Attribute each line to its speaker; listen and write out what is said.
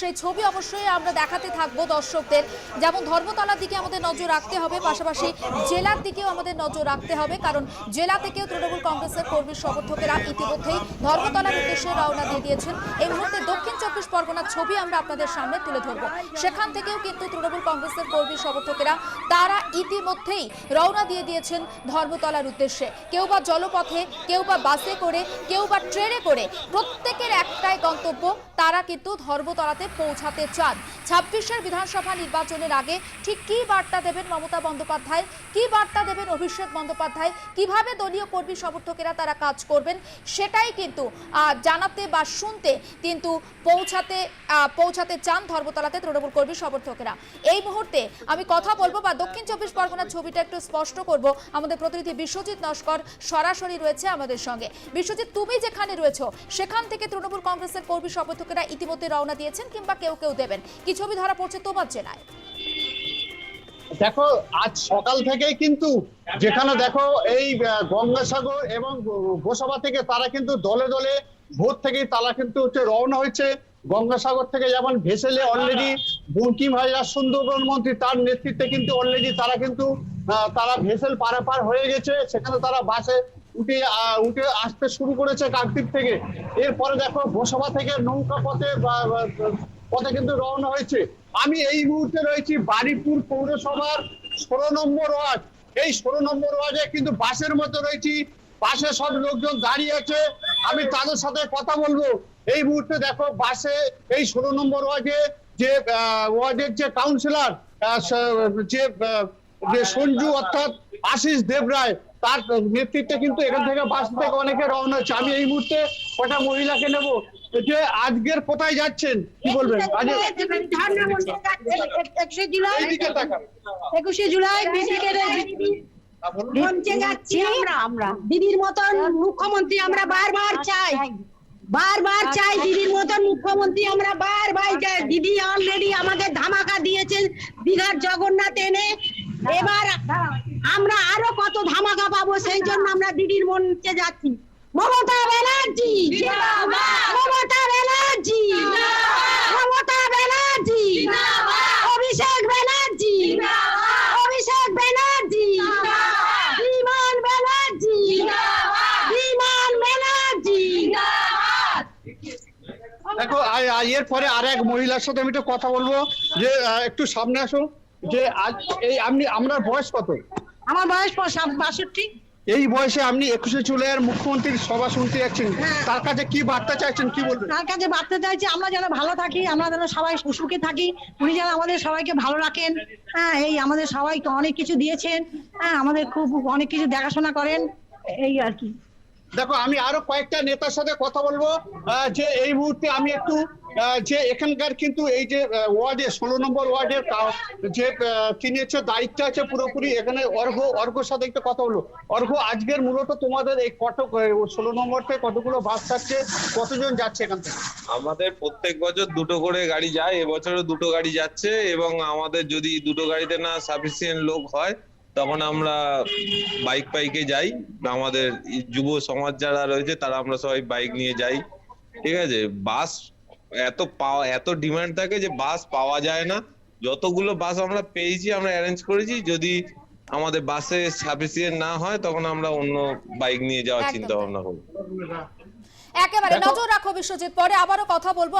Speaker 1: সেই ছবি অবশ্যই আমরা দেখাতে থাকব দর্শকদের। যেমন ধর্মতলার দিকে আমাদের নজর রাখতে হবে, পাশাপাশি জেলার দিকেও আমাদের নজর রাখতে হবে, কারণ জেলা থেকেও তৃণমূল কংগ্রেসের কর্মী সমর্থকেরা ইতিমধ্যেই ধর্মতলার উদ্দেশ্যে রওনা দিয়ে দিয়েছেন। এই মুহূর্তে দক্ষিণ চব্বিশ পরগনার ছবি আমরা আপনাদের সামনে তুলে ধরবো। সেখান থেকেও কিন্তু তৃণমূল কংগ্রেসের কর্মী সমর্থকেরা, তারা ইতিমধ্যেই রওনা দিয়ে দিয়েছেন ধর্মতলার উদ্দেশ্যে। কেউ বা জলপথে, কেউ বা বাসে করে, কেউ বা ট্রেনে করে প্রত্যেকের একটাই গন্তব্য, তারা কিন্তু ধর্মতলাতে পৌঁছাতে চান। ছাব্বিশের বিধানসভা নির্বাচনের আগে ঠিক কী বার্তা দেবেন মমতা বন্দ্যোপাধ্যায়? কী বার্তা দেবেন অভিষেক বন্দ্যোপাধ্যায়? কীভাবে দলীয় কর্মী সমর্থকেরা তারা কাজ করবেন? সেটাই কিন্তু জানাতে বা শুনতে কিন্তু পৌঁছাতে পৌঁছাতে চান ধর্মতলাতে তৃণমূল কর্মী সমর্থকেরা। এই মুহূর্তে আমি কথা বলব বা দক্ষিণ চব্বিশ পরগনার ছবিটা একটু স্পষ্ট করব। আমাদের প্রতিনিধি বিশ্বজিৎ নস্কর সরাসরি রয়েছে আমাদের সঙ্গে। বিশ্বজিৎ, তুমি যেখানে রয়েছো, সেখান থেকে তৃণমূল কংগ্রেসের কর্মী সমর্থকেরা ইতিমধ্যে রওনা দিয়েছেন কিংবা কেউ কেউ দেবেন? কি ছবি ধরা পড়ছে তোমার জেলায়
Speaker 2: দেখো, আজ সকাল থেকেই কিন্তু যেখানে দেখো এই গঙ্গাসাগর এবং গোসাবা থেকে তারা কিন্তু দলে দলে ভোর থেকেই তারা কিন্তু হচ্ছে রওনা হয়েছে। গঙ্গাসাগর থেকে যেমন ভেসেলে অলরেডি বঙ্কিম হাজরা সুন্দরবন মন্ত্রী তার নেতৃত্বে কিন্তু অলরেডি তারা কিন্তু তারা ভেসেল পারাপার হয়ে গেছে। সেখানে তারা বাসে উঠে উঠে আসতে শুরু করেছে কাকদ্বীপ থেকে। এরপরে দেখো, গোসাবা থেকে নৌকা পথে পথে কিন্তু রওনা হয়েছে। আমি এই মুহূর্তে রয়েছি বাড়িপুর পৌরসভার ষোলো নম্বর ওয়ার্ড। এই ষোলো নম্বর ওয়ার্ডে কিন্তু বাসের মতো রয়েছি। বাসে সব লোকজন দাঁড়িয়ে আছে। আমি তাদের সাথে কথা বলব। এই মুহূর্তে দেখো বাসে এই ষোলো নম্বর ওয়ার্ডে যে ওয়ার্ডের যে কাউন্সিলর যে সঞ্জু অর্থাৎ আশিস দেবরায় তার নেতৃত্বে কিন্তু এখান থেকে বাস থেকে অনেকে রওনা হচ্ছে। আমি এই মুহূর্তে কটা মহিলাকে নেব? যে আজকের কোথায় যাচ্ছেন? কি বলবেন?
Speaker 3: একশো জুলাই। যাচ্ছি আমরা। আমরা দিদির মতন মুখ্যমন্ত্রী আমরা বারবার চাই। বারবার চাই দিদির মতন মুখ্যমন্ত্রী আমরা বারবার চাই। দিদি অলরেডি আমাদের ধামাকা দিয়েছেন। দীঘার জগন্নাথ এনে। এবার আমরা কত ধামাকা পাবো সেই জন্য আমরা দিদির মঞ্চে যাচ্ছি। মমতা ব্যানার্জি! মমতা ব্যানার্জি! মমতা ব্যানার্জি! অভিষেক ব্যানার্জি! অভিষেক ব্যানার্জি! বিমান ব্যানার্জি! বিমান ব্যানার্জি!
Speaker 2: দেখো এর পরে আর এক মহিলার সাথে আমি একটু কথা বলব। যে একটু সামনে আসো। যে আজ এই আপনি আপনার বয়স কত?
Speaker 3: আমার বয়স বাষট্টি?
Speaker 2: এই বয়সে আপনি একুশে জুলাইয়ের মুখ্যমন্ত্রীর সভা শুনতে যাচ্ছেন।
Speaker 3: হ্যাঁ।
Speaker 2: তার কাছে কি বার্তা চাইছেন কি বলবেন?
Speaker 3: তার কাছে বার্তা চাইছি আমরা যেন ভালো থাকি আমরা যেন সবাই সুখে থাকি। উনি যেন আমাদের সবাইকে ভালো রাখেন। হ্যাঁ এই আমাদের সবাইকে অনেক কিছু দিয়েছেন। হ্যাঁ আমাদের খুব অনেক কিছু দেখাশোনা করেন। এই আর কি।
Speaker 2: দেখো আমি আরও কয়েকটা নেতার সাথে কথা বলব। যে এই মুহূর্তে আমি একটু যে এখানকার কিন্তু এই যে ওয়ার্ডে, ষোলো নম্বর ওয়ার্ডের যে তিনি হচ্ছে দায়িত্ব আছে পুরোপুরি। এখানে অর্ঘ অর্ঘর সাথে একটা কথা হলো অর্ঘ আজকের মূলত তোমাদের এই কটক ষোলো নম্বর থেকে কতগুলো বাস থাকছে, কতজন যাচ্ছে এখান থেকে?
Speaker 4: আমাদের প্রত্যেক বছর দুটো করে গাড়ি যায়, এবছরও দুটো গাড়ি যাচ্ছে এবং আমাদের যদি দুটো গাড়িতে না সাফিসিয়েন্ট লোক হয়, তখন আমরা বাইক পাইকে যাই। আমাদের যুব সমাজ যারা রয়েছে, তারা আমরা সবাই বাইক নিয়ে যাই। ঠিক আছে? বাস এত পাওয়া এত ডিমান্ড থাকে যে বাস পাওয়া যায় না। যতগুলো বাস আমরা পেয়েছি আমরা অ্যারেঞ্জ করেছি। যদি আমাদের বাসে সাফিসিয়েন্ট না হয় তখন আমরা অন্য বাইক নিয়ে যাওয়ার চিন্তা ভাবনা করব।
Speaker 1: একেবারে নজর রাখো বিশ্বজিৎ পরে আবারও কথা বলব।